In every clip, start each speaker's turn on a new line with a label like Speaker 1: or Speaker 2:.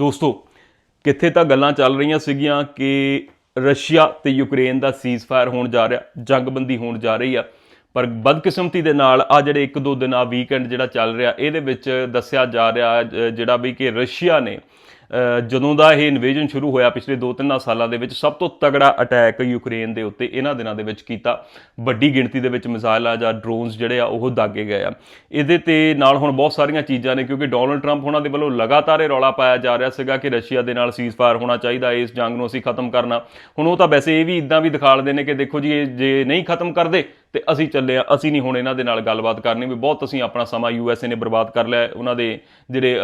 Speaker 1: ਦੋਸਤੋ, ਕਿੱਥੇ ਤਾਂ ਗੱਲਾਂ ਚੱਲ ਰਹੀਆਂ ਸੀਗੀਆਂ ਕਿ ਰਸ਼ੀਆ ਤੇ ਯੂਕਰੇਨ ਦਾ ਸੀਜ਼ਫਾਇਰ ਹੋਣ ਜਾ ਰਿਹਾ, ਜੰਗਬੰਦੀ ਹੋਣ ਜਾ ਰਹੀ ਆ। ਪਰ ਬਦਕਿਸਮਤੀ ਦੇ ਨਾਲ ਆ ਜਿਹੜੇ ਇੱਕ ਦੋ ਦਿਨ ਆ ਵੀਕਐਂਡ ਜਿਹੜਾ ਚੱਲ ਰਿਹਾ, ਇਹਦੇ ਵਿੱਚ ਦੱਸਿਆ ਜਾ ਰਿਹਾ ਜਿਹੜਾ ਵੀ ਕਿ ਰਸ਼ੀਆ ਨੇ ਜਦੋਂ ਦਾ ਇਹ ਇਨਵੇਜਨ ਸ਼ੁਰੂ ਹੋਇਆ ਪਿਛਲੇ 2-3 ਸਾਲਾਂ ਦੇ ਵਿੱਚ, ਸਭ ਤੋਂ ਤਗੜਾ ਅਟੈਕ ਯੂਕਰੇਨ ਦੇ ਉੱਤੇ ਇਹਨਾਂ ਦਿਨਾਂ ਦੇ ਵਿੱਚ ਕੀਤਾ। ਵੱਡੀ ਗਿਣਤੀ ਦੇ ਵਿੱਚ ਮਿਜ਼ਾਈਲਾਂ ਜਾਂ ਡਰੋਨਸ ਜਿਹੜੇ ਆ, ਉਹ ਦਾਗੇ ਗਏ ਆ। ਇਹਦੇ ਤੇ ਨਾਲ ਹੁਣ ਬਹੁਤ ਸਾਰੀਆਂ ਚੀਜ਼ਾਂ ਨੇ, ਕਿਉਂਕਿ ਡੋਨਲਡ ਟਰੰਪ ਉਹਨਾਂ ਦੇ ਵੱਲੋਂ ਲਗਾਤਾਰ ਇਹ ਰੌਲਾ ਪਾਇਆ ਜਾ ਰਿਹਾ ਸੀਗਾ ਕਿ ਰਸ਼ੀਆ ਦੇ ਨਾਲ ਸੀਜ਼ਫਾਇਰ ਹੋਣਾ ਚਾਹੀਦਾ, ਇਸ ਜੰਗ ਨੂੰ ਅਸੀਂ ਖਤਮ ਕਰਨਾ। ਹੁਣ ਉਹ ਤਾਂ ਵੈਸੇ ਇਹ ਵੀ ਇਦਾਂ ਵੀ ਦਿਖਾਲਦੇ ਨੇ ਕਿ ਦੇਖੋ ਜੀ, ਇਹ ਜੇ ਨਹੀਂ ਖਤਮ ਕਰਦੇ, ਤੇ ਅਸੀਂ ਚੱਲੇ ਆ। ਅਸੀਂ ਨਹੀਂ ਹੁਣ ਇਹਨਾਂ ਦੇ ਨਾਲ ਗੱਲਬਾਤ ਕਰਨੀ। ਵੀ ਬਹੁਤ ਅਸੀਂ ਆਪਣਾ ਸਮਾਂ ਯੂਐਸਏ ਨੇ ਬਰਬਾਦ ਕਰ ਲਿਆ। ਉਹਨਾਂ ਦੇ ਜਿਹੜੇ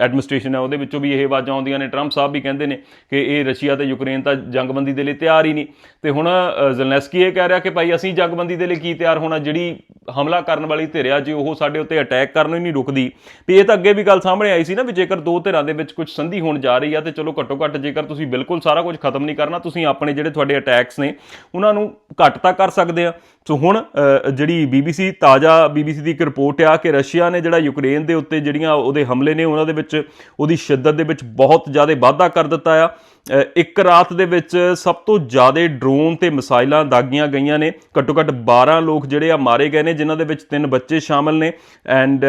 Speaker 1: ਐਡਮਿਨਿਸਟ੍ਰੇਸ਼ਨ ਹੈ ਉਹਦੇ ਵਿੱਚੋਂ ਵੀ ਇਹ ਆਵਾਜ਼ਾਂ ਆਉਂਦੀਆਂ ਨੇ। ਟਰੰਪ ਸਾਹਿਬ ਵੀ ਕਹਿੰਦੇ ਨੇ ਕਿ ਇਹ ਰਸ਼ੀਆ ਤੇ ਯੂਕਰੇਨ ਤਾਂ ਜੰਗਬੰਦੀ ਦੇ ਲਈ ਤਿਆਰ ਹੀ ਨਹੀਂ। ਤੇ ਹੁਣ ਜ਼ੈਲੈਂਸਕੀ ਇਹ ਕਹਿ ਰਿਹਾ ਕਿ ਭਾਈ ਅਸੀਂ ਜੰਗਬੰਦੀ ਦੇ ਲਈ ਕੀ ਤਿਆਰ ਹੋਣਾ? ਜਿਹੜੀ ਹਮਲਾ ਕਰਨ ਵਾਲੀ ਧਿਰ ਆ ਜੇ ਉਹ ਸਾਡੇ ਉੱਤੇ ਅਟੈਕ ਕਰਨ ਹੀ ਨਹੀਂ ਰੁਕਦੀ। ਵੀ ਇਹ ਤਾਂ ਅੱਗੇ ਵੀ ਗੱਲ ਸਾਹਮਣੇ ਆਈ ਸੀ ਨਾ ਵੀ ਜੇਕਰ ਦੋ ਧਿਰਾਂ ਦੇ ਵਿੱਚ ਕੁਝ ਸੰਧੀ ਹੋਣ ਜਾ ਰਹੀ ਆ ਤੇ ਚਲੋ ਘੱਟੋ ਘੱਟ ਜੇਕਰ ਤੁਸੀਂ ਬਿਲਕੁਲ ਸਾਰਾ ਕੁਝ ਖਤਮ ਨਹੀਂ ਕਰਨਾ ਤੁਸੀਂ ਆਪਣੇ ਜਿਹੜੇ ਤੁਹਾਡੇ ਅਟੈਕਸ ਨੇ ਉਹਨਾਂ ਨੂੰ ਘੱਟ ਤਾਂ ਕਰ ਸਕਦੇ ਆ। ਸੋ ਹੁਣ ਅ, ਜਿਹੜੀ BBC ਤਾਜ਼ਾ BBC ਦੀ ਇੱਕ ਰਿਪੋਰਟ ਆ ਕਿ ਰਸ਼ੀਆ ਨੇ ਜਿਹੜਾ ਯੂਕਰੇਨ ਦੇ ਉੱਤੇ ਜਿਹੜੀਆਂ ਉਹਦੇ ਹਮਲੇ ਨੇ ਉਹਨਾਂ ਦੇ ਵਿੱਚ ਉਹਦੀ ਸ਼ਿੱਦਤ ਦੇ ਵਿੱਚ ਬਹੁਤ ਜ਼ਿਆਦਾ ਵਾਧਾ ਕਰ ਦਿੱਤਾ ਆ। ਇੱਕ ਰਾਤ ਦੇ ਵਿੱਚ ਸਭ ਤੋਂ ਜ਼ਿਆਦਾ ਡਰੋਨ ਤੇ ਮਿਸਾਈਲਾਂ ਦਾਗੀਆਂ ਗਈਆਂ ਨੇ। ਘੱਟੋ ਘੱਟ 12 ਲੋਕ ਜਿਹੜੇ ਆ ਮਾਰੇ ਗਏ ਨੇ, ਜਿਨ੍ਹਾਂ ਦੇ ਵਿੱਚ ਤਿੰਨ ਬੱਚੇ ਸ਼ਾਮਲ ਨੇ। ਐਂਡ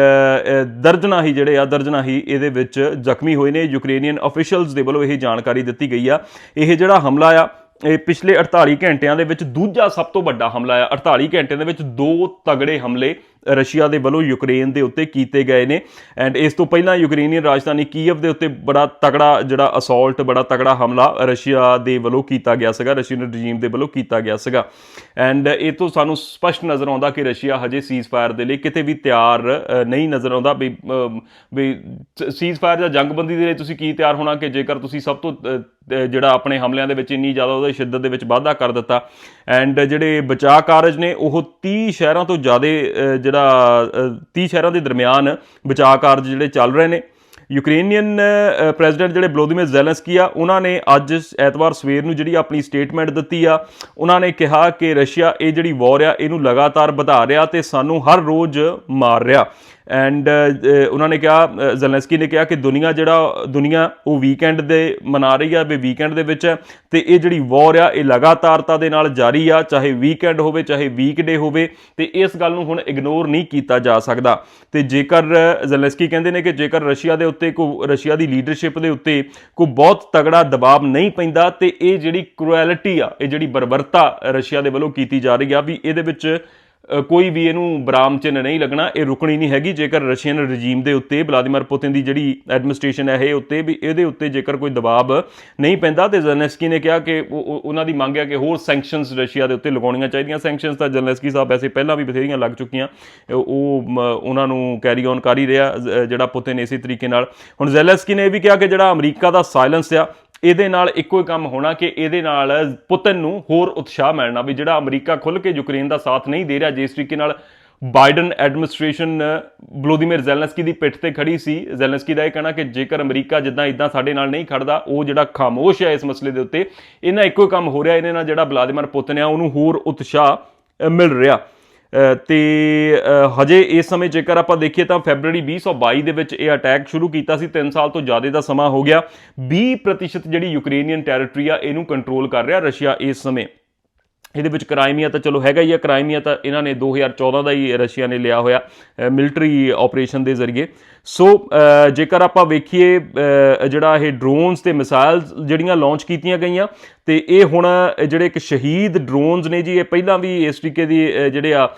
Speaker 1: ਦਰਜਨਾ ਹੀ ਜਿਹੜੇ ਆ, ਦਰਜਨਾ ਹੀ ਇਹਦੇ ਵਿੱਚ ਜ਼ਖਮੀ ਹੋਏ ਨੇ। ਯੂਕਰੇਨੀਅਨ ਅਫੀਸ਼ੀਅਲਸ ਦੇ ਵੱਲੋਂ ਇਹ ਜਾਣਕਾਰੀ ਦਿੱਤੀ ਗਈ ਆ। ਇਹ ਜਿਹੜਾ ਹਮਲਾ ਆ, ਇਹ ਪਿਛਲੇ 48 ਘੰਟਿਆਂ ਦੇ ਵਿੱਚ ਦੂਜਾ ਸਭ ਤੋਂ ਵੱਡਾ ਹਮਲਾ ਆ। 48 ਘੰਟਿਆਂ ਦੇ ਵਿੱਚ ਦੋ ਤਗੜੇ ਹਮਲੇ ਰਸ਼ੀਆ ਦੇ ਵੱਲੋਂ ਯੂਕਰੇਨ ਦੇ ਉੱਤੇ ਕੀਤੇ ਗਏ ਨੇ। ਐਂਡ ਇਸ ਤੋਂ ਪਹਿਲਾਂ ਯੂਕਰੇਨੀਅਨ ਰਾਜਧਾਨੀ ਕੀਵ ਦੇ ਉੱਤੇ ਬੜਾ ਤਗੜਾ ਜਿਹੜਾ ਅਸੌਲਟ ਬੜਾ ਤਗੜਾ ਹਮਲਾ ਰਸ਼ੀਆ ਦੇ ਵੱਲੋਂ ਕੀਤਾ ਗਿਆ ਸੀਗਾ ਰਸ਼ੀਅਨ ਰਜੀਮ ਦੇ ਵੱਲੋਂ ਕੀਤਾ ਗਿਆ ਸੀਗਾ। ਐਂਡ ਇਹ ਤੋਂ ਸਾਨੂੰ ਸਪਸ਼ਟ ਨਜ਼ਰ ਆਉਂਦਾ ਕਿ ਰਸ਼ੀਆ ਹਜੇ ਸੀਜ਼ਫਾਇਰ ਦੇ ਲਈ ਕਿਤੇ ਵੀ ਤਿਆਰ ਨਹੀਂ ਨਜ਼ਰ ਆਉਂਦਾ। ਵੀ ਅਮ, ਵੀ ਸੀਜ਼ਫਾਇਰ ਜਾਂ ਜੰਗਬੰਦੀ ਦੇ ਲਈ ਤੁਸੀਂ ਕੀ ਤਿਆਰ ਹੋਣਾ ਕਿ ਜੇਕਰ ਤੁਸੀਂ ਸਭ ਤੋਂ ਜਿਹੜਾ ਆਪਣੇ ਹਮਲਿਆਂ ਦੇ ਵਿੱਚ ਇੰਨੀ ਜ਼ਿਆਦਾ ਉਹਦੇ ਸ਼ਿੱਦਤ ਦੇ ਵਿੱਚ ਵਾਧਾ ਕਰ ਦਿੱਤਾ। ਐਂਡ ਜਿਹੜੇ ਬਚਾਅ ਕਾਰਜ ਨੇ ਉਹ 30 ਸ਼ਹਿਰਾਂ ਤੋਂ ਜ਼ਿਆਦਾ ਅ, ਜਿਹੜਾ 30 ਸ਼ਹਿਰਾਂ ਦੇ ਦਰਮਿਆਨ ਬਚਾਅ ਕਾਰਜ ਜਿਹੜੇ ਚੱਲ ਰਹੇ ਨੇ। ਯੂਕਰੇਨੀਅਨ ਪ੍ਰੈਜ਼ੀਡੈਂਟ ਜਿਹੜੇ ਵਲੋਦੀਮੀਰ ਜ਼ੈਲੈਂਸਕੀ ਆ, ਉਹਨਾਂ ਨੇ ਅੱਜ ਐਤਵਾਰ ਸਵੇਰ ਨੂੰ ਜਿਹੜੀ ਆਪਣੀ ਸਟੇਟਮੈਂਟ ਦਿੱਤੀ ਆ, ਉਹਨਾਂ ਨੇ ਕਿਹਾ ਕਿ ਰਸ਼ੀਆ ਇਹ ਜਿਹੜੀ ਵਾਰ ਆ, ਇਹਨੂੰ ਲਗਾਤਾਰ ਵਧਾ ਰਿਹਾ ਤੇ ਸਾਨੂੰ ਹਰ ਰੋਜ਼ ਮਾਰ ਰਿਹਾ। ਐਂਡ uh, ਉਹਨਾਂ ਨੇ ਕਿਹਾ ਅ, ਜ਼ੈਲੈਂਸਕੀ ਨੇ ਕਿਹਾ ਕਿ ਦੁਨੀਆ ਜਿਹੜਾ ਦੁਨੀਆ ਉਹ ਵੀਕਐਂਡ ਦੇ ਮਨਾ ਰਹੀ ਆ ਵੀ ਵੀਕਐਂਡ ਦੇ ਵਿੱਚ ਹੈ ਤੇ ਇਹ ਜਿਹੜੀ ਵਾਰ ਆ ਇਹ ਲਗਾਤਾਰਤਾ ਦੇ ਨਾਲ ਜਾਰੀ ਆ ਚਾਹੇ ਵੀਕਐਂਡ ਹੋਵੇ ਚਾਹੇ ਵੀਕਡੇ ਹੋਵੇ ਤੇ ਇਸ ਗੱਲ ਨੂੰ ਹੁਣ ਇਗਨੋਰ ਨਹੀਂ ਕੀਤਾ ਜਾ ਸਕਦਾ। ਤੇ ਜੇਕਰ ਜ਼ੈਲੈਂਸਕੀ ਕਹਿੰਦੇ ਨੇ ਕਿ ਜੇਕਰ ਰਸ਼ੀਆ ਦੇ ਉੱਤੇ ਕੋ ਰਸ਼ੀਆ ਦੀ ਲੀਡਰਸ਼ਿਪ ਦੇ ਉੱਤੇ ਕੋਈ ਬਹੁਤ ਤਗੜਾ ਦਬਾਅ ਨਹੀਂ ਪੈਂਦਾ ਤੇ ਇਹ ਜਿਹੜੀ ਕ੍ਰੂਐਲਿਟੀ ਆ ਇਹ ਜਿਹੜੀ ਬਰਬਰਤਾ ਰਸ਼ੀਆ ਦੇ ਵੱਲੋਂ ਕੀਤੀ ਜਾ ਰਹੀ ਆ ਵੀ ਇਹਦੇ ਵਿੱਚ ਕੋਈ ਵੀ ਇਹਨੂੰ ਬਰਾਮ ਚਿੰਨ ਨਹੀਂ ਲੱਗਣਾ, ਇਹ ਰੁਕਣੀ ਨਹੀਂ ਹੈਗੀ। ਜੇਕਰ ਰਸ਼ੀਅਨ ਰਜੀਮ ਦੇ ਉੱਤੇ, ਵਲਾਦੀਮੀਰ ਪੁਤਿਨ ਦੀ ਜਿਹੜੀ ਐਡਮਿਨਿਸਟ੍ਰੇਸ਼ਨ ਹੈ, ਇਹ ਉੱਤੇ ਵੀ, ਇਹਦੇ ਉੱਤੇ ਜੇਕਰ ਕੋਈ ਦਬਾਅ ਨਹੀਂ ਪੈਂਦਾ, ਤੇ ਜ਼ੈਲੈਂਸਕੀ ਨੇ ਕਿਹਾ ਕਿ ਉਹ- ਉਹਨਾਂ ਦੀ ਮੰਗ ਹੈ ਕਿ ਹੋਰ ਸੈਂਕਸ਼ਨਸ ਰਸ਼ੀਆ ਦੇ ਉੱਤੇ ਲਗਾਉਣੀਆਂ ਚਾਹੀਦੀਆਂ। ਸੈਂਕਸ਼ਨਸ ਤਾਂ ਜ਼ੈਲੈਂਸਕੀ ਸਾਹਿਬ ਵੈਸੇ ਪਹਿਲਾਂ ਵੀ ਬਥੇਰੀਆਂ ਲੱਗ ਚੁੱਕੀਆਂ। ਉਹ- ਉਹਨਾਂ ਨੂੰ ਕੈਰੀ ਔਨ ਕਰ ਹੀ ਰਿਹਾ ਜਿਹੜਾ ਪੁਤਿਨ ਇਸੇ ਤਰੀਕੇ ਨਾਲ। ਹੁਣ ਜ਼ੈਲੈਂਸਕੀ ਨੇ ਇਹ ਵੀ ਕਿਹਾ ਕਿ ਜਿਹੜਾ ਅਮਰੀਕਾ ਦਾ ਸਾਇਲੈਂਸ ਆ ਇਹਦੇ ਨਾਲ ਇੱਕੋ ਹੀ ਕੰਮ ਹੋਣਾ ਕਿ ਇਹਦੇ ਨਾਲ ਪੁਤਨ ਨੂੰ ਹੋਰ ਉਤਸ਼ਾਹ ਮਿਲਣਾ ਵੀ ਜਿਹੜਾ ਅਮਰੀਕਾ ਖੁੱਲ ਕੇ ਯੂਕਰੇਨ ਦਾ ਸਾਥ ਨਹੀਂ ਦੇ ਰਿਹਾ, ਜਿਸ ਤਰੀਕੇ ਨਾਲ ਬਾਈਡਨ ਐਡਮਿਨਿਸਟ੍ਰੇਸ਼ਨ, ਵਲੋਦੀਮੀਰ ਜ਼ੈਲੈਂਸਕੀ ਦੀ ਪਿੱਠ ਤੇ ਖੜੀ ਸੀ। ਜ਼ੈਲੈਂਸਕੀ ਦਾ ਇਹ ਕਹਿਣਾ ਕਿ ਜੇਕਰ ਅਮਰੀਕਾ ਜਿੱਦਾਂ ਇਦਾਂ ਸਾਡੇ ਨਾਲ ਨਹੀਂ ਖੜਦਾ ਉਹ ਜਿਹੜਾ ਖਾਮੋਸ਼ ਹੈ ਇਸ ਮਸਲੇ ਦੇ ਉੱਤੇ, ਇਹਨਾਂ ਇੱਕੋ ਹੀ ਕੰਮ ਹੋ ਰਿਹਾ ਇਹਦੇ ਨਾਲ ਜਿਹੜਾ ਵਲਾਦੀਮੀਰ ਪੁਤਨ ਆ, ਉਹਨੂੰ ਹੋਰ ਉਤਸ਼ਾਹ ਮਿਲ ਰਿਹਾ। ਤੇ ਹਜੇ ਇਸ ਸਮੇਂ ਜੇਕਰ ਆਪਾਂ ਦੇਖੀਏ ਤਾਂ ਫੈਬਰੂਅਰੀ 2022 ਦੇ ਵਿੱਚ ਇਹ ਅਟੈਕ ਸ਼ੁਰੂ ਕੀਤਾ ਸੀ 3 ਸਾਲ ਤੋਂ ਜ਼ਿਆਦਾ ਦਾ ਸਮਾਂ ਹੋ ਗਿਆ। 20% ਜਿਹੜੀ ਯੂਕਰੇਨੀਅਨ ਟੈਰੀਟਰੀ ਆ, ਇਹਨੂੰ ਕੰਟਰੋਲ ਕਰ ਰਿਹਾ ਰਸ਼ੀਆ ਇਸ ਸਮੇਂ। ਇਹਦੇ ਵਿੱਚ ਕ੍ਰਾਈਮੀਆ ਤਾਂ ਚਲੋ ਹੈਗਾ ਹੀ ਆ, ਕ੍ਰਾਈਮੀਆ ਤਾਂ ਇਹਨਾਂ ਨੇ 2014 ਦਾ ਹੀ ਰਸ਼ੀਆ ਨੇ ਲਿਆ ਹੋਇਆ ਮਿਲਟਰੀ ਆਪਰੇਸ਼ਨ ਦੇ ਜ਼ਰੀਏ। ਸੋ ਜੇਕਰ ਆਪਾਂ ਵੇਖੀਏ ਜਿਹੜਾ ਇਹ ਡਰੋਨਸ ਤੇ ਮਿਸਾਈਲਸ ਜਿਹੜੀਆਂ ਲਾਂਚ ਕੀਤੀਆਂ ਗਈਆਂ, ਤੇ ਇਹ ਹੁਣ ਜਿਹੜੇ ਇੱਕ ਸ਼ਹੀਦ ਡਰੋਨਸ ਨੇ ਜੀ, ਇਹ ਪਹਿਲਾਂ ਵੀ ਇਸ ਤਰੀਕੇ ਦੀ ਜਿਹੜੇ ਆ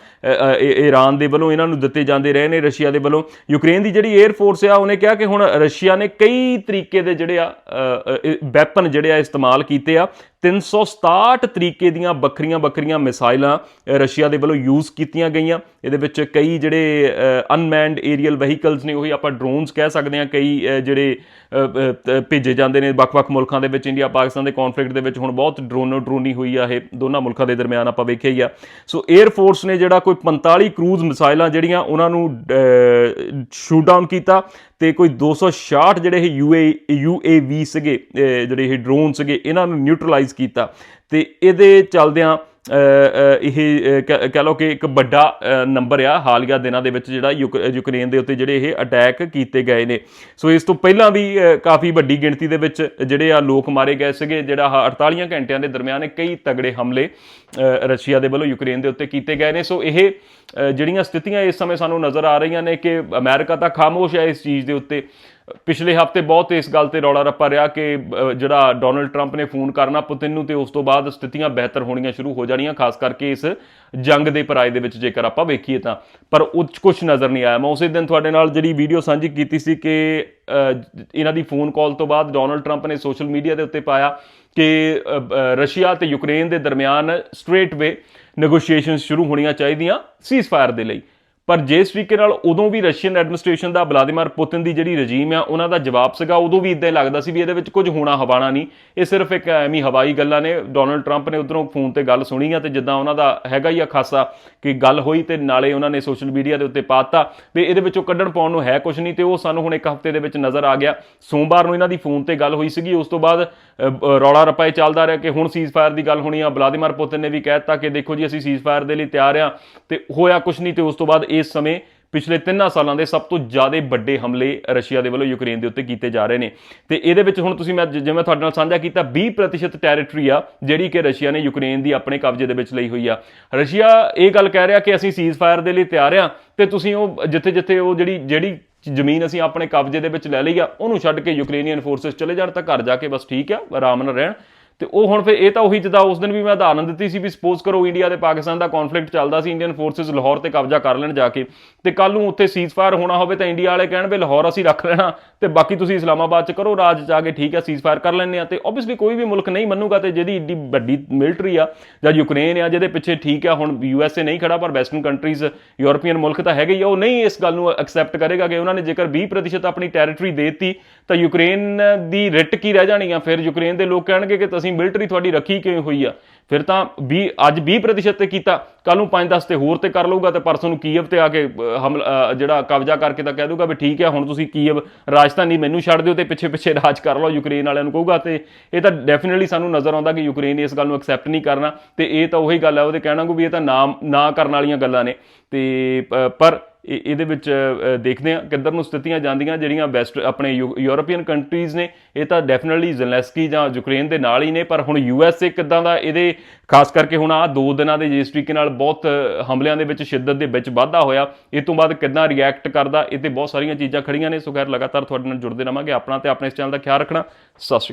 Speaker 1: ਈਰਾਨ ਦੇ ਵੱਲੋਂ ਇਹਨਾਂ ਨੂੰ ਦਿੱਤੇ ਜਾਂਦੇ ਰਹੇ ਨੇ, ਰਸ਼ੀਆ ਦੇ ਵੱਲੋਂ। ਯੂਕਰੇਨ ਦੀ ਜਿਹੜੀ 에ਅਰ ਫੋਰਸ ਆ, ਉਹਨੇ ਕਿਹਾ ਕਿ ਹੁਣ ਰਸ਼ੀਆ ਨੇ ਕਈ ਤਰੀਕੇ ਦੇ ਜਿਹੜੇ ਆ ਵੈਪਨ ਜਿਹੜੇ ਆ ਇਸਤੇਮਾਲ ਕੀਤੇ ਆ। 367 ਤਰੀਕੇ ਦੀਆਂ ਵੱਖਰੀਆਂ ਵੱਖਰੀਆਂ ਮਿਸਾਈਲਾਂ ਰਸ਼ੀਆ ਦੇ ਵੱਲੋਂ ਯੂਜ਼ ਕੀਤੀਆਂ ਗਈਆਂ। ਇਹਦੇ ਵਿੱਚ ਕਈ ਜਿਹੜੇ ਅਨਮੈਨਡ ਏਰੀਅਲ ਵਹੀਕਲਸ ਨੇ, ਉਹ ਆਪਾਂ ਡਰੋਨਸ ਕਹਿ ਸਕਦੇ ਹਾਂ, ਕਈ ਜਿਹੜੇ ਭੇਜੇ ਜਾਂਦੇ ਨੇ ਵੱਖ-ਵੱਖ ਮੁਲਕਾਂ ਦੇ ਵਿੱਚ ਇੰਡੀਆ ਪਾਕਿਸਤਾਨ ਦੇ ਕਨਫਲਿਕਟ ਦੇ ਵਿੱਚ, ਹੁਣ ਬਹੁਤ ਡਰੋਨੋ ਡਰੋਨੀ ਹੋਈ ਆ ਇਹ, ਦੋਨਾਂ ਮੁਲਕਾਂ ਦੇ ਦਰਮਿਆਨ ਆਪਾਂ ਵੇਖਿਆ ਹੀ ਆ। ਸੋ 에ਅਰ ਫੋਰਸ ਨੇ ਜਿਹੜਾ ਕੋਈ 45 ਕਰੂਜ਼ ਮਿਸਾਈਲਾਂ ਜਿਹੜੀਆਂ ਉਹਨਾਂ ਨੂੰ ਸ਼ੂਟ ਡਾਊਨ ਕੀਤਾ ਤੇ ਕੋਈ 266 ਜਿਹੜੇ ਇਹ ਯੂਏ ਯੂਏਵੀ ਸੀਗੇ ਜਿਹੜੇ ਇਹ ਡਰੋਨ ਸੀਗੇ, ਇਹਨਾਂ ਨੂੰ ਨਿਊਟਰਲਾਈਜ਼ ਕੀਤਾ। ਤੇ ਇਹਦੇ ਚੱਲਦਿਆਂ ਇਹ ਅ, ਕਹਿ ਲਓ ਕਿ ਇੱਕ ਵੱਡਾ ਨੰਬਰ ਆ ਹਾਲੀਆ ਦਿਨਾਂ ਦੇ ਵਿੱਚ ਜਿਹੜਾ ਯੂਕ- ਯੂਕਰੇਨ ਦੇ ਉੱਤੇ ਜਿਹੜੇ ਇਹ ਅਟੈਕ ਕੀਤੇ ਗਏ ਨੇ। ਸੋ ਇਸ ਤੋਂ ਪਹਿਲਾਂ ਵੀ ਕਾਫੀ ਵੱਡੀ ਗਿਣਤੀ ਦੇ ਵਿੱਚ ਜਿਹੜੇ ਆ ਲੋਕ ਮਾਰੇ ਗਏ ਸੀਗੇ ਜਿਹੜਾ ਆਹ 48 ਘੰਟਿਆਂ ਦੇ ਦਰਮਿਆਨ ਕਈ ਤਗੜੇ ਹਮਲੇ ਰਸ਼ੀਆ ਦੇ ਵੱਲੋਂ ਯੂਕਰੇਨ ਦੇ ਉੱਤੇ ਕੀਤੇ ਗਏ ਨੇ। ਸੋ ਇਹ ਜਿਹੜੀਆਂ ਸਥਿਤੀਆਂ ਇਸ ਸਮੇਂ ਸਾਨੂੰ ਨਜ਼ਰ ਆ ਰਹੀਆਂ ਨੇ ਕਿ ਅਮਰੀਕਾ ਤਾਂ ਖਾਮੋਸ਼ ਹੈ ਇਸ ਚੀਜ਼ ਦੇ ਉੱਤੇ ਪਿਛਲੇ ਹਫ਼ਤੇ ਬਹੁਤ ਇਸ ਗੱਲ ਤੇ ਰੌਲਾ ਰੱਪਾ ਰਿਹਾ ਕਿ ਜਿਹੜਾ ਡੋਨਲਡ ਟਰੰਪ ਨੇ ਫੋਨ ਕਰਨਾ ਪੁਤਿਨ ਨੂੰ, ਤੇ ਉਸ ਤੋਂ ਬਾਅਦ ਸਥਿਤੀਆਂ ਬਿਹਤਰ ਹੋਣੀਆਂ ਸ਼ੁਰੂ ਹੋ ਜਾਣੀਆਂ, ਖਾਸ ਕਰਕੇ ਇਸ ਜੰਗ ਦੇ ਪਰਾਏ ਦੇ ਵਿੱਚ ਜੇਕਰ ਆਪਾਂ ਵੇਖੀਏ ਤਾਂ। ਪਰ ਉਹ 'ਚ ਕੁਝ ਨਜ਼ਰ ਨਹੀਂ ਆਇਆ। ਮੈਂ ਉਸੇ ਦਿਨ ਤੁਹਾਡੇ ਨਾਲ ਜਿਹੜੀ ਵੀਡੀਓ ਸਾਂਝੀ ਕੀਤੀ ਸੀ ਕਿ ਇਹਨਾਂ ਦੀ ਫੋਨ ਕਾਲ ਤੋਂ ਬਾਅਦ ਡੋਨਲਡ ਟਰੰਪ ਨੇ ਸੋਸ਼ਲ ਮੀਡੀਆ ਦੇ ਉੱਤੇ ਪਾਇਆ ਕਿ ਰਸ਼ੀਆ ਤੇ ਯੂਕਰੇਨ ਦੇ ਦਰਮਿਆਨ ਸਟ੍ਰੇਟ ਵੇ ਨੈਗੋਸ਼ੀਏਸ਼ਨਸ ਸ਼ੁਰੂ ਹੋਣੀਆਂ ਚਾਹੀਦੀਆਂ ਸੀਜ਼ਫਾਇਰ ਦੇ ਲਈ। ਪਰ ਜਿਸ ਤਰੀਕੇ ਨਾਲ ਉਦੋਂ ਵੀ ਰਸ਼ੀਅਨ ਐਡਮਿਨਿਸਟ੍ਰੇਸ਼ਨ ਦਾ ਵਲਾਦੀਮੀਰ ਪੁਤਿਨ ਦੀ ਜਿਹੜੀ ਰਜੀਮ ਆ, ਉਹਨਾਂ ਦਾ ਜਵਾਬ ਸੀਗਾ, ਉਦੋਂ ਵੀ ਇਦਾਂ ਹੀ ਲੱਗਦਾ ਸੀ ਵੀ ਇਹਦੇ ਵਿੱਚ ਕੁਝ ਹੋਣਾ ਹਵਾਣਾ ਨਹੀਂ। ਇਹ ਸਿਰਫ ਇੱਕ ਐਵੇਂ ਹਵਾਈ ਗੱਲਾਂ ਨੇ। ਡੋਨਲਡ ਟਰੰਪ ਨੇ ਉਧਰੋਂ ਫੋਨ ਤੇ ਗੱਲ ਸੁਣੀ ਆ ਤੇ ਜਿੱਦਾਂ ਉਹਨਾਂ ਦਾ ਹੈਗਾ ਹੀ ਆ ਖਾਸਾ ਕਿ ਗੱਲ ਹੋਈ ਤੇ ਨਾਲੇ ਉਹਨਾਂ ਨੇ ਸੋਸ਼ਲ ਮੀਡੀਆ ਦੇ ਉੱਤੇ ਪਾਤਾ ਵੀ ਇਹਦੇ ਵਿੱਚੋਂ ਕੱਢਣ ਪਾਉਣ ਨੂੰ ਹੈ ਕੁਝ ਨਹੀਂ ਤੇ ਉਹ ਸਾਨੂੰ ਹੁਣ ਇੱਕ ਹਫ਼ਤੇ ਦੇ ਵਿੱਚ ਨਜ਼ਰ ਆ ਗਿਆ। ਸੋਮਵਾਰ ਨੂੰ ਇਹਨਾਂ ਦੀ ਫੋਨ ਤੇ ਗੱਲ ਹੋਈ ਸੀਗੀ। ਉਸ ਤੋਂ ਬਾਅਦ ਰੌਲਾ ਰੱਪਾ ਚੱਲਦਾ ਰਿਹਾ ਕਿ ਹੁਣ ਸੀਜ਼ਫਾਇਰ ਦੀ ਗੱਲ ਹੋਣੀ ਆ। ਵਲਾਦੀਮੀਰ ਪੁਤਿਨ ਨੇ ਵੀ ਕਹਿ ਦਿੱਤਾ ਕਿ ਦੇਖੋ ਜੀ, ਅਸੀਂ ਸੀਜ਼ਫਾਇਰ ਦੇ ਲਈ ਤਿਆਰ ਆ ਤੇ ਹੋਇਆ ਕੁਝ ਨਹੀਂ ਤੇ ਉਸ ਤੋਂ ਬਾਅਦ ਇਸ ਸਮੇਂ ਪਿਛਲੇ 3 ਸਾਲਾਂ ਦੇ ਸਭ ਤੋਂ ਜ਼ਿਆਦਾ ਵੱਡੇ ਹਮਲੇ ਰਸ਼ੀਆ ਦੇ ਵੱਲੋਂ ਯੂਕਰੇਨ ਦੇ ਉੱਤੇ ਕੀਤੇ ਜਾ ਰਹੇ ਨੇ। ਤੇ ਇਹਦੇ ਵਿੱਚ ਹੁਣ ਤੁਸੀਂ ਮੈਂ ਜਿਵੇਂ ਤੁਹਾਡੇ ਨਾਲ ਸਾਂਝਾ ਕੀਤਾ 20% ਟੈਰੀਟਰੀ ਆ, ਜਿਹੜੀ ਕਿ ਰਸ਼ੀਆ ਨੇ ਯੂਕਰੇਨ ਦੀ ਆਪਣੇ ਕਬਜ਼ੇ ਦੇ ਵਿੱਚ ਲਈ ਹੋਈ ਆ। ਰਸ਼ੀਆ ਇਹ ਗੱਲ ਕਹਿ ਰਿਹਾ ਕਿ ਅਸੀਂ ਸੀਜ਼ਫਾਇਰ ਦੇ ਲਈ ਤਿਆਰ ਆ ਤੇ ਤੁਸੀਂ ਉਹ ਜਿੱਥੇ ਜਿੱਥੇ ਉਹ ਜਿਹੜੀ ਜਿਹੜੀ ਜ਼ਮੀਨ ਅਸੀਂ ਆਪਣੇ ਕਬਜ਼ੇ ਦੇ ਵਿੱਚ ਲੈ ਲਈ ਆ, ਉਹਨੂੰ ਛੱਡ ਕੇ ਯੂਕਰੇਨੀਅਨ ਫੋਰਸਸ ਚਲੇ ਜਾਣ ਤਾਂ ਘਰ ਜਾ ਕੇ ਬਸ ਠੀਕ ਆ, ਆਰਾਮ ਨਾਲ ਰਹਿਣ। ਤੇ ਉਹ ਹੁਣ ਫਿਰ ਇਹ ਤਾਂ ਉਹੀ ਜਿੱਦਾਂ ਉਸ ਦਿਨ ਵੀ ਮੈਂ ਉਦਾਹਰਨ ਦਿੱਤੀ ਸੀ ਵੀ ਸਪੋਜ਼ ਕਰੋ ਇੰਡੀਆ ਤੇ ਪਾਕਿਸਤਾਨ ਦਾ ਕਨਫਲਿਕਟ ਚੱਲਦਾ ਸੀ ਇੰਡੀਅਨ ਫੋਰਸਸ ਲਾਹੌਰ ਤੇ ਕਬਜ਼ਾ ਕਰ ਲੈਣ ਜਾ ਕੇ ਤੇ ਕੱਲ ਨੂੰ ਉੱਥੇ ਸੀਜ਼ਫਾਇਰ ਹੋਣਾ ਹੋਵੇ ਤਾਂ ਇੰਡੀਆ ਵਾਲੇ ਕਹਿਣ ਵੀ ਲਾਹੌਰ ਅਸੀਂ ਰੱਖ ਲੈਣਾ। ਤੇ ਬਾਕੀ ਤੁਸੀਂ ਇਸਲਾਮਾਬਾਦ ਚ ਕਰੋ, ਰਾਜ ਚ ਆ ਕੇ ਠੀਕ ਹੈ ਸੀਜ਼ਫਾਇਰ ਕਰ ਲੈਣੇ ਆ ਤੇ ਆਬਵੀਅਸਲੀ ਕੋਈ ਵੀ ਮੁਲਕ ਨਹੀਂ ਮੰਨੂਗਾ ਤੇ ਜਿਹਦੀ ਏਡੀ ਵੱਡੀ ਮਿਲਟਰੀ ਆ ਜਾਂ ਯੂਕਰੇਨ ਆ, ਜਿਹਦੇ ਪਿੱਛੇ ਠੀਕ ਆ, ਹੁਣ ਯੂਐਸਏ ਨਹੀਂ ਖੜਾ, ਪਰ ਵੈਸਟਰਨ ਕੰਟਰੀਜ਼ ਯੂਰਪੀਅਨ ਮੁਲਕ ਤਾਂ ਹੈਗੇ ਹੀ ਆ, ਉਹ ਨਹੀਂ ਇਸ ਗੱਲ ਨੂੰ ਐਕਸੈਪਟ ਕਰੇਗਾ ਕਿ ਉਹਨਾਂ ਨੇ ਜੇਕਰ 20% ਆਪਣੀ ਟੈਰੀਟਰੀ ਦੇਤੀ, ਤਾਂ ਯੂਕਰੇਨ ਦੀ ਰਿਟ ਕੀ ਰਹਿ ਜਾਣੀ ਆ? ਫਿਰ ਯੂਕਰੇਨ ਦੇ ਲੋਕ ਕਹਿਣਗੇ ਕਿ ਤੁਸੀਂ ਮਿਲਟਰੀ ਤੁਹਾਡੀ ਰੱਖੀ ਕਿਉਂ ਹੋਈ ਆ? ਫਿਰ ਤਾਂ 20 ਅੱਜ 20% ਤੇ ਕੀਤਾ ਕੱਲ ਨੂੰ 5-10 ਤੇ ਹੋਰ ਤੇ ਕਰ ਲਊਗਾ ਤੇ ਪਰਸੋਂ ਨੂੰ ਕੀਵ ਤੇ ਆ ਕੇ ਹਮਲਾ ਜਿਹੜਾ ਕਬਜ਼ਾ ਕਰਕੇ ਤਾਂ ਕਹਿ ਦੂਗਾ ਵੀ ਠੀਕ ਹੈ, ਹੁਣ ਤੁਸੀਂ ਕੀਵ ਰਾਜਧਾਨੀ ਮੈਨੂੰ ਛੱਡ ਦਿਓ ਤੇ ਪਿੱਛੇ ਪਿੱਛੇ ਰਾਜ ਕਰ ਲਓ, ਯੂਕਰੇਨ ਵਾਲਿਆਂ ਨੂੰ ਕਹੂਗਾ ਤੇ ਇਹ ਤਾਂ ਡੈਫੀਨਿਟਲੀ ਸਾਨੂੰ ਨਜ਼ਰ ਆਉਂਦਾ ਕਿ ਯੂਕਰੇਨ ਇਸ ਗੱਲ ਨੂੰ ਐਕਸੈਪਟ ਨਹੀਂ ਕਰਨਾ ਤੇ ਇਹ ਤਾਂ ਉਹੀ ਗੱਲ ਹੈ, ਉਹਦੇ ਕਹਿਣਾ ਕੋ ਵੀ ਇਹ ਤਾਂ ਨਾਮ, ਨਾ ਕਰਨ ਵਾਲੀਆਂ ਗੱਲਾਂ ਨੇ ਤੇ ਪਰ ਇਹਦੇ ਵਿੱਚ ਦੇਖਦੇ ਆ ਕਿੱਧਰ ਨੂੰ ਸਥਿਤੀਆਂ ਜਾਂਦੀਆਂ, ਜਿਹੜੀਆਂ ਵੈਸਟ ਆਪਣੇ ਯੂ- ਯੂਰਪੀਅਨ ਕੰਟਰੀਜ਼ ਨੇ। ਇਹ ਤਾਂ ਡੈਫੀਨਿਟਲੀ ਜ਼ੈਲੈਂਸਕੀ ਜਾਂ ਯੂਕਰੇਨ ਦੇ ਨਾਲ ਹੀ ਨੇ, ਪਰ ਹੁਣ ਯੂਐਸਏ ਕਿੱਦਾਂ ਦਾ ਇਹਦੇ, ਖਾਸ ਕਰਕੇ ਹੁਣ ਆ ਦੋ ਦਿਨਾਂ ਦੇ ਜਿਸ ਤਰੀਕੇ ਨਾਲ ਬਹੁਤ ਹਮਲਿਆਂ ਦੇ ਵਿੱਚ ਸ਼ਿੱਦਤ ਦੇ ਵਿੱਚ ਵਾਧਾ ਹੋਇਆ, ਇਹ ਤੋਂ ਬਾਅਦ ਕਿੱਦਾਂ ਰਿਐਕਟ ਕਰਦਾ, ਇਹ ਤੇ ਬਹੁਤ ਸਾਰੀਆਂ ਚੀਜ਼ਾਂ ਖੜੀਆਂ ਨੇ। ਸੋ ਖੈਰ, ਲਗਾਤਾਰ ਤੁਹਾਡੇ ਨਾਲ ਜੁੜਦੇ ਰਵਾਂਗੇ। ਆਪਣਾ ਤੇ ਆਪਣੇ ਇਸ ਚੈਨਲ ਦਾ ਖਿਆਲ ਰੱਖਣਾ। ਸਤਿ ਸ਼੍ਰੀ ਅਕਾਲ।